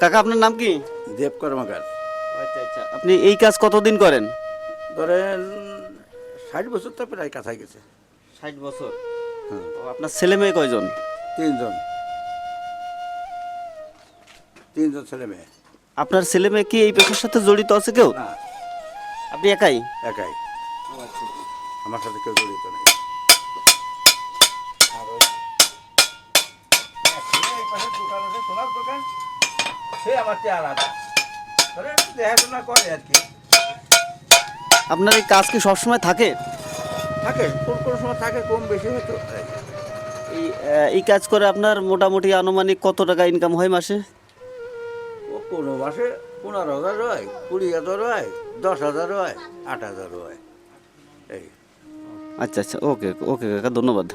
কাকা আপনার নাম কি? দেব কর্মকার আচ্ছা আচ্ছা। আপনি এই কাজ কতদিন করেন? ধরেন ষাট বছর তো প্রায় কাছাই গেছে। ষাট বছর? হ্যাঁ। ও, আপনার ছেলে মেয়ে কয়জন? তিনজন। তিনজন ছেলে মেয়ে। আপনার ছেলে মেয়ে কি এই পেশার সাথে জড়িত আছে কেউ? না। আপনি একাই? একাই। আমার সাথে কেউ জড়িত নেই। আর ওই- সে আমার চেয়ে আলাদা। দেখাশোনা করে আর কি। আপনার এই কাজ কি সবসময় থাকে? থাকে কোন কোন সময় থাকে কম বেশি হয়তো। এই এই কাজ করে আপনার মোটামুটি আনুমানিক কত টাকা ইনকাম হয় মাসে? কোনো মাসে পনেরো হাজার হয় কুড়ি হাজার হয় দশ হাজার হয় আট হাজার হয়। এই। আচ্ছা আচ্ছা ওকে ওকে কাকা ধন্যবাদ।